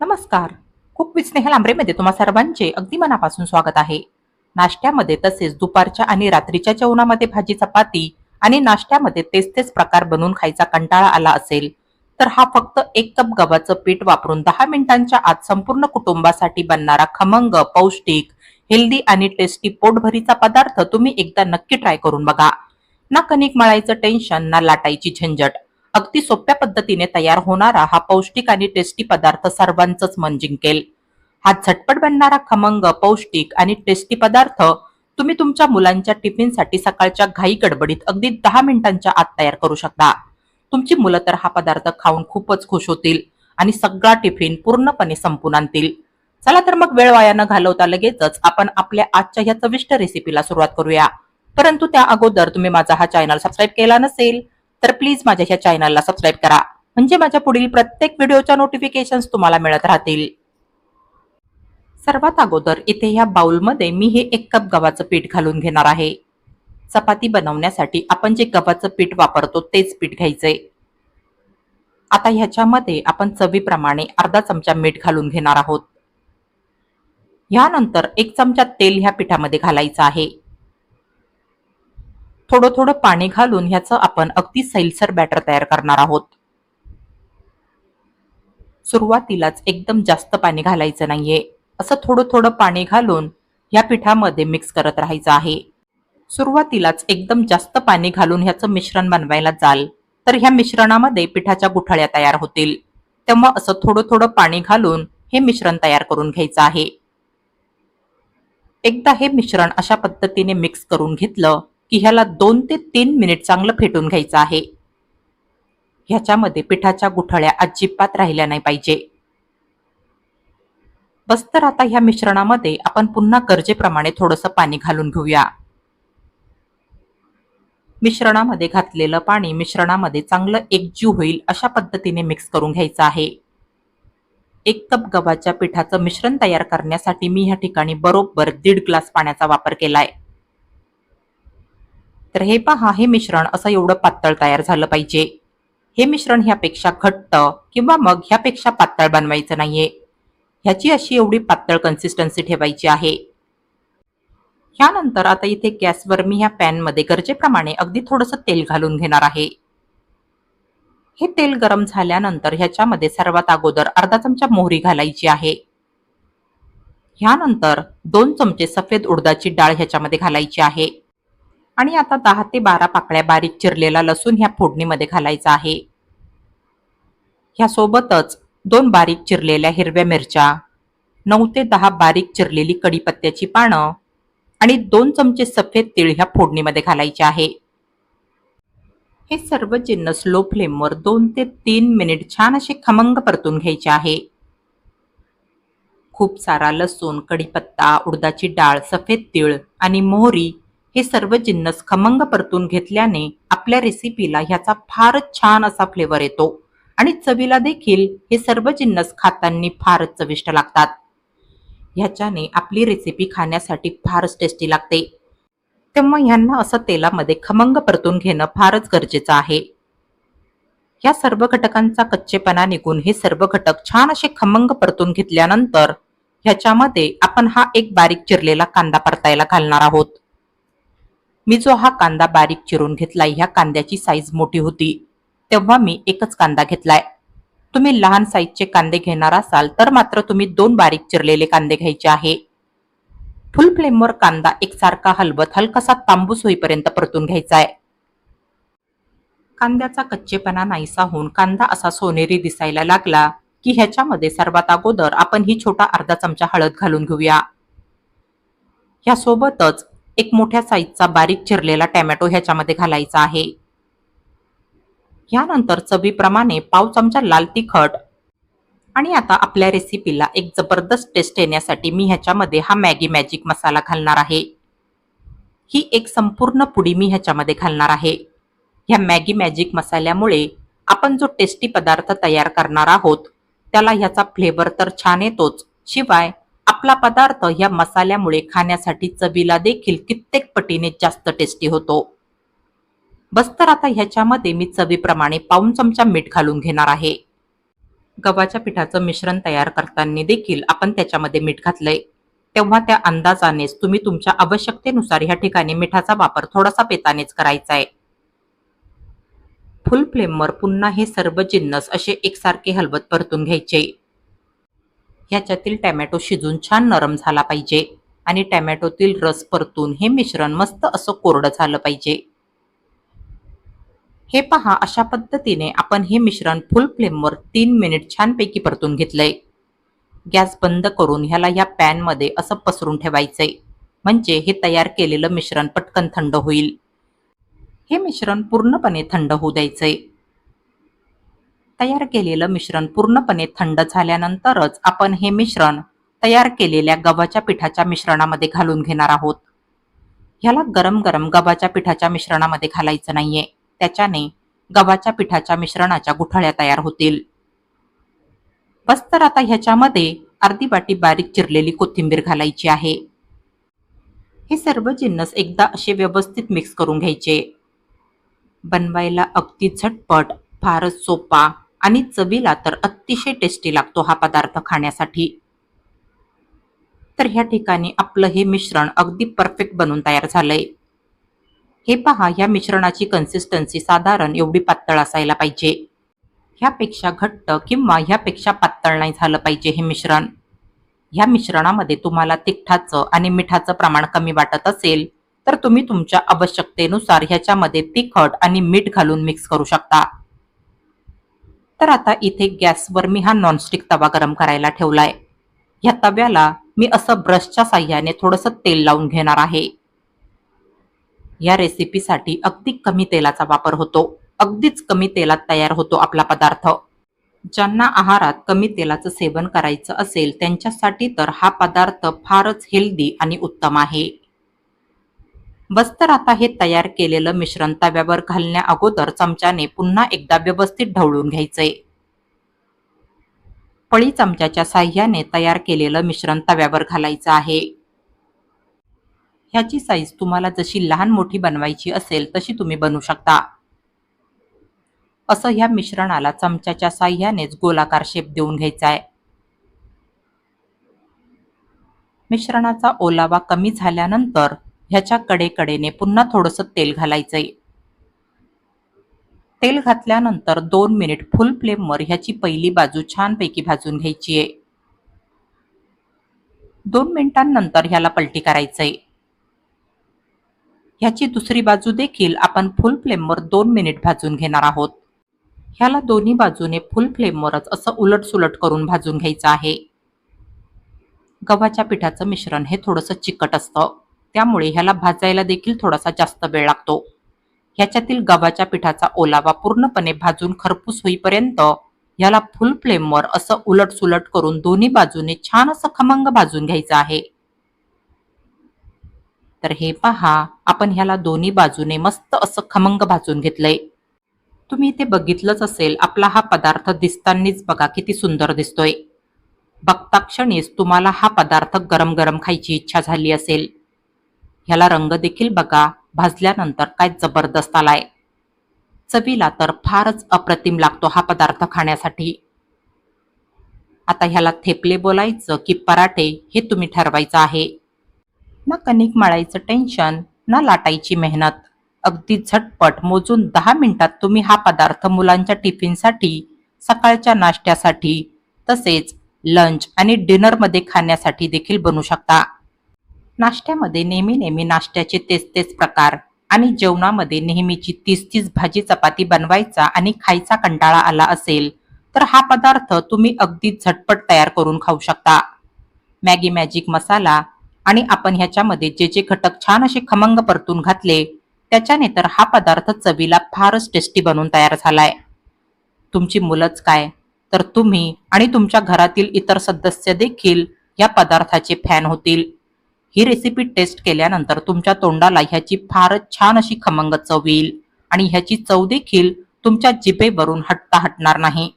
नमस्कार. खूप विथ स्नेहल आंब्रेमध्ये तुम्हा सर्वांचे अगदी मनापासून स्वागत आहे. नाश्त्यामध्ये तसेच दुपारच्या आणि रात्रीच्या जेवणामध्ये भाजी चपाती आणि नाश्त्यामध्ये तेच तेच प्रकार बनवून खायचा कंटाळा आला असेल तर हा फक्त एक कप गव्हाचं पीठ वापरून दहा मिनिटांच्या आत संपूर्ण कुटुंबासाठी बनणारा खमंग पौष्टिक हेल्दी आणि टेस्टी पोटभरीचा पदार्थ तुम्ही एकदा नक्की ट्राय करून बघा. ना कणिक मळायचं टेन्शन ना लाटायची झंझट. अगदी सोप्या पद्धतीने तयार होणारा हा पौष्टिक आणि टेस्टी पदार्थ सर्वांचंच मन जिंकेल हा झटपट बनणारा खमंग पौष्टिक आणि टेस्टी पदार्थ तुम्ही तुमच्या मुलांच्या टिफिनसाठी सकाळच्या घाई गडबडीत अगदी दहा मिनिटांच्या आत तयार करू शकता. तुमची मुलं तर हा पदार्थ खाऊन खूपच खुश होतील आणि सगळा टिफिन पूर्णपणे संपून आणतील. चला तर मग वेळ वाया न घालवता लगेचच आपण आपल्या आजच्या ह्या चविष्ट रेसिपीला सुरुवात करूया. परंतु त्या अगोदर तुम्ही माझा हा चॅनल सबस्क्राईब केला नसेल तर प्लीज माझ्या ह्या चॅनलला सबस्क्राईब करा. म्हणजे माझ्या पुढील प्रत्येक व्हिडिओच्या नोटिफिकेशन तुम्हाला मिळत राहतील. सर्वात अगोदर इथे ह्या बाउलमध्ये मी हे एक कप गव्हाचं पीठ घालून घेणार आहे. चपाती बनवण्यासाठी आपण जे गव्हाचं पीठ वापरतो तेच पीठ घ्यायचंय. आता ह्याच्यामध्ये आपण चवीप्रमाणे अर्धा चमचा मीठ घालून घेणार आहोत. ह्यानंतर एक चमचा तेल ह्या पिठामध्ये घालायचं आहे. थोडं थोडं पाणी घालून ह्याचं आपण अगदी सैलसर बॅटर तयार करणार आहोत. सुरुवातीलाच एकदम जास्त पाणी घालायचं नाहीये. असं थोडं थोडं पाणी घालून ह्या पिठामध्ये मिक्स करत राहायचं आहे. सुरुवातीलाच एकदम जास्त पाणी घालून ह्याचं मिश्रण बनवायला जाल तर ह्या मिश्रणामध्ये पिठाच्या गुठळ्या तयार होतील. तेव्हा असं थोडं थोडं पाणी घालून हे मिश्रण तयार करून घ्यायचं आहे. एकदा हे मिश्रण अशा पद्धतीने मिक्स करून घेतलं की ह्याला दोन ते तीन मिनिट चांगलं फेटून घ्यायचं आहे. ह्याच्यामध्ये पिठाच्या गुठळ्या अजिबात राहिल्या नाही पाहिजे. बस तर आता ह्या मिश्रणामध्ये आपण पुन्हा गरजेप्रमाणे थोडंसं पाणी घालून घेऊया. मिश्रणामध्ये घातलेलं पाणी मिश्रणामध्ये चांगलं एकजीव होईल अशा पद्धतीने मिक्स करून घ्यायचं आहे. एक कप गव्हाच्या पिठाचं मिश्रण तयार करण्यासाठी मी ह्या ठिकाणी बरोबर दीड ग्लास पाण्याचा वापर केलाय. तर हे पहा हे मिश्रण असं एवढं पातळ तयार झालं पाहिजे. हे मिश्रण ह्यापेक्षा घट्ट किंवा मग ह्यापेक्षा पातळ बनवायचं नाहीये. ह्याची अशी एवढी पातळ कन्सिस्टन्सी ठेवायची आहे. ह्यानंतर आता इथे गॅसवर मी ह्या पॅनमध्ये गरजेप्रमाणे अगदी थोडंसं तेल घालून घेणार आहे. हे तेल गरम झाल्यानंतर ह्याच्यामध्ये सर्वात अगोदर अर्धा चमचा मोहरी घालायची आहे. ह्यानंतर दोन चमचे सफेद उडदाची डाळ ह्याच्यामध्ये घालायची आहे. आणि आता दहा ते बारा पाकळ्या बारीक चिरलेला लसूण ह्या फोडणीमध्ये घालायचा आहे. ह्यासोबतच दोन बारीक चिरलेल्या हिरव्या मिरच्या नऊ ते दहा बारीक चिरलेली कडीपत्त्याची पानं आणि दोन चमचे सफेद तीळ ह्या फोडणीमध्ये घालायचे आहे. हे सर्व जिन्नस लो फ्लेमवर दोन ते तीन मिनिट छान असे खमंग परतून घ्यायचे आहे. खूप सारा लसूण कढीपत्ता उडदाची डाळ सफेद तीळ आणि मोहरी हे सर्व जिन्नस खमंग परतून घेतल्याने आपल्या रेसिपीला ह्याचा फारच छान असा फ्लेवर येतो. आणि चवीला देखील हे सर्व जिन्नस खातांनी फारच चविष्ट लागतात. ह्याच्याने आपली रेसिपी खाण्यासाठी फारच टेस्टी लागते. तेव्हा ह्यांना असं तेलामध्ये खमंग परतून घेणं फारच गरजेचं आहे. या सर्व घटकांचा कच्चेपणा निघून हे सर्व घटक छान असे खमंग परतून घेतल्यानंतर ह्याच्यामध्ये आपण हा एक बारीक चिरलेला कांदा परतायला घालणार आहोत. मी जो हा कांदा बारीक चिरून घेतलाय ह्या कांद्याची साईज मोठी होती तेव्हा मी एकच कांदा घेतलाय. तुम्ही लहान साईजचे कांदे घेणार असाल तर मात्र तुम्ही दोन बारीक चिरलेले कांदे घ्यायचे आहे. फुल फ्लेमवर कांदा एकसारखा हलवत हलकासा तांबूस होईपर्यंत परतून घ्यायचा आहे कांद्याचा कच्चेपणा नाहीसा होऊन कांदा असा सोनेरी दिसायला लागला की ह्याच्यामध्ये सर्वात अगोदर आपण ही छोटा अर्धा चमचा हळद घालून घेऊया. ह्यासोबतच एक मोठ्या साईजचा बारीक चिरलेला टॅमॅटो ह्याच्यामध्ये घालायचा आहे. यानंतर चवीप्रमाणे पाव चमचा लाल तिखट आणि आता आपल्या रेसिपीला एक जबरदस्त टेस्ट येण्यासाठी मी ह्याच्यामध्ये हा मॅगी मॅजिक मसाला घालणार आहे. ही एक संपूर्ण पुडी मी ह्याच्यामध्ये घालणार आहे. ह्या मॅगी मॅजिक मसाल्यामुळे आपण जो टेस्टी पदार्थ तयार करणार आहोत त्याला ह्याचा फ्लेवर तर छान येतोच. शिवाय आपला पदार्थ ह्या मसाल्यामुळे खाण्यासाठी चवीला देखील कित्येक पटीने जास्त टेस्टी होतो. बस तर आता ह्याच्यामध्ये मी चवीप्रमाणे पाऊन चमचा मीठ घालून घेणार आहे. गव्हाच्या पिठाचं मिश्रण तयार करताना देखील आपण त्याच्यामध्ये मीठ घातलंय. तेव्हा त्या अंदाजानेच तुम्ही तुमच्या आवश्यकतेनुसार ह्या ठिकाणी मिठाचा वापर थोडासा पेतानेच करायचा आहे फुल फ्लेमवर पुन्हा हे सर्व जिन्नस असे एकसारखे हलवत परतून घ्यायचे. ह्याच्यातील टॅमॅटो शिजून छान नरम झाला पाहिजे. आणि टॅमॅटोतील रस परतून हे मिश्रण मस्त असं कोरडं झालं पाहिजे. हे पहा अशा पद्धतीने आपण हे मिश्रण फुल फ्लेमवर तीन मिनिट छानपैकी परतून घेतलंय. गॅस बंद करून ह्याला ह्या पॅनमध्ये असं पसरून ठेवायचंय. म्हणजे हे तयार केलेलं मिश्रण पटकन थंड होईल. हे मिश्रण पूर्णपणे थंड होऊ द्यायचंय. तयार केलेलं मिश्रण पूर्णपणे थंड झाल्यानंतरच आपण हे मिश्रण तयार केलेल्या गव्हाच्या पिठाच्या मिश्रणामध्ये घालून घेणार आहोत. ह्याला गरम गरम गव्हाच्या पिठाच्या मिश्रणामध्ये घालायचं नाहीये. त्याच्याने गव्हाच्या पिठाच्या मिश्रणाच्या गुठळ्या तयार होतील. बस तर आता ह्याच्यामध्ये अर्धी वाटी बारीक चिरलेली कोथिंबीर घालायची आहे. हे सर्व जिन्नस एकदा असे व्यवस्थित मिक्स करून घ्यायचे. बनवायला अगदी झटपट फारच सोपा आणि चवीला तर अतिशय टेस्टी लागतो हा पदार्थ खाण्यासाठी. तर ह्या ठिकाणी आपलं हे मिश्रण अगदी परफेक्ट बनून तयार झालंय. हे पहा या मिश्रणाची कन्सिस्टन्सी साधारण एवढी पातळ असायला पाहिजे. ह्यापेक्षा घट्ट किंवा ह्यापेक्षा पातळ नाही झालं पाहिजे हे मिश्रण. ह्या मिश्रणामध्ये तुम्हाला तिखटाचं आणि मिठाचं प्रमाण कमी वाटत असेल तर तुम्ही तुमच्या आवश्यकतेनुसार ह्याच्यामध्ये तिखट आणि मीठ घालून मिक्स करू शकता. तर आता इथे गॅसवर मी हा नॉनस्टिक तवा गरम करायला ठेवलाय. ह्या तव्याला मी असं ब्रशच्या साह्याने थोडंसं तेल लावून घेणार आहे. या रेसिपीसाठी अगदी कमी तेलाचा वापर होतो. अगदीच कमी तेलात तयार होतो आपला पदार्थ. ज्यांना आहारात कमी तेलाचं सेवन करायचं असेल त्यांच्यासाठी तर हा पदार्थ फारच हेल्दी आणि उत्तम आहे. बस्तर आता हे तयार केलेलं मिश्रण तव्यावर घालण्या अगोदर चमच्याने पुन्हा एकदा व्यवस्थित ढवळून घ्यायचंय पळी चमच्याच्या साह्याने तयार केलेलं मिश्रण तव्यावर घालायचं आहे. ह्याची साईज तुम्हाला जशी लहान मोठी बनवायची असेल तशी तुम्ही बनवू शकता. असं ह्या मिश्रणाला चमच्याच्या साह्यानेच गोलाकार शेप देऊन घ्यायचा आहे. मिश्रणाचा ओलावा कमी झाल्यानंतर ह्याच्या कडेकडेने पुन्हा थोडंसं तेल घालायचंय. तेल घातल्यानंतर दोन मिनिट फुल फ्लेमवर ह्याची पहिली बाजू छानपैकी भाजून घ्यायची आहे दोन मिनिटांनंतर ह्याला पलटी करायचंय. ह्याची दुसरी बाजू देखील आपण फुल फ्लेमवर दोन मिनिट भाजून घेणार आहोत. ह्याला दोन्ही बाजूने फुल फ्लेमवरच असं उलटसुलट करून भाजून घ्यायचं आहे. गव्हाच्या पिठाचं मिश्रण हे थोडंसं चिकट असतं. त्यामुळे ह्याला भाजायला देखील थोडासा जास्त वेळ लागतो. ह्याच्यातील गव्हाच्या पिठाचा ओलावा पूर्णपणे भाजून खरपूस होईपर्यंत ह्याला फुल फ्लेमवर असं उलट सुलट करून दोन्ही बाजूने छान असं खमंग भाजून घ्यायचं आहे. तर हे पहा आपण ह्याला दोन्ही बाजूने मस्त असं खमंग भाजून घेतलंय. तुम्ही इथे बघितलंच असेल आपला हा पदार्थ दिसतानीच बघा किती सुंदर दिसतोय. बघता क्षणीच तुम्हाला हा पदार्थ गरम गरम खायची इच्छा झाली असेल. ह्याला रंग देखील बघा. भाजल्यानंतर काय जबरदस्त आलाय. चवीला तर फारच अप्रतिम लागतो हा पदार्थ खाण्यासाठी. आता ह्याला थेपले बोलायचं की पराठे हे तुम्ही ठरवायचं आहे. ना कणिक मळायचं टेन्शन ना लाटायची मेहनत. अगदी झटपट मोजून दहा मिनिटात तुम्ही हा पदार्थ मुलांच्या टिफिनसाठी सकाळच्या नाश्त्यासाठी तसेच लंच आणि डिनरमध्ये खाण्यासाठी देखील बनू शकता. नाश्त्यामध्ये नेहमी नेहमी नाश्त्याचे तेच तेच प्रकार आणि जेवणामध्ये नेहमीची तीस तीस भाजी चपाती बनवायचा आणि खायचा कंटाळा आला असेल तर हा पदार्थ तुम्ही अगदी झटपट तयार करून खाऊ शकता. मॅगी मॅजिक मसाला आणि आपण ह्याच्यामध्ये जे जे घटक छान असे खमंग परतून घातले त्याच्याने तर हा पदार्थ चवीला फारच टेस्टी बनून तयार झालाय. तुमची मुलंच काय? तर तुम्ही आणि तुमच्या घरातील इतर सदस्य देखील या पदार्थाचे फॅन होतील. ही रेसिपी टेस्ट केल्यानंतर तुमच्या तोंडाला ह्याची फारच छान अशी खमंग चव येईल आणि ह्याची चव देखील तुमच्या जिभेवरून हटता हटणार नाही.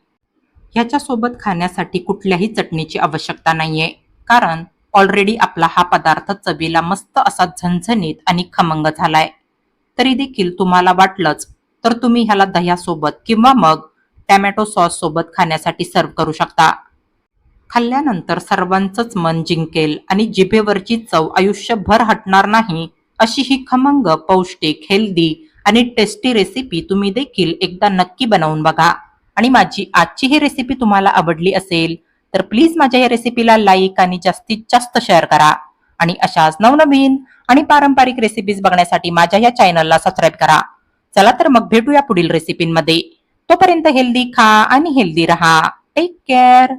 ह्याच्यासोबत खाण्यासाठी कुठल्याही चटणीची आवश्यकता नाहीये. कारण ऑलरेडी आपला हा पदार्थ चवीला मस्त असा झणझणीत आणि खमंग झालाय. तरी देखील तुम्हाला वाटलंच तर तुम्ही ह्याला दह्यासोबत किंवा मग टॅमॅटो सॉस सोबत खाण्यासाठी सर्व करू शकता. खाल्ल्यानंतर सर्वांचंच मन जिंकेल आणि जिभेवरची चव आयुष्यभर हटणार नाही अशी ही खमंग पौष्टिक हेल्दी आणि टेस्टी रेसिपी तुम्ही देखील एकदा नक्की बनवून बघा. आणि माझी आजची ही रेसिपी तुम्हाला आवडली असेल तर प्लीज माझ्या या रेसिपीला लाईक आणि जास्तीत जास्त शेअर करा. आणि अशाच नवनवीन आणि पारंपरिक रेसिपीज बघण्यासाठी माझ्या या चॅनलला सबस्क्राईब करा. चला तर मग भेटूया पुढील रेसिपींमध्ये तोपर्यंत हेल्दी खा आणि हेल्दी रहा. Take care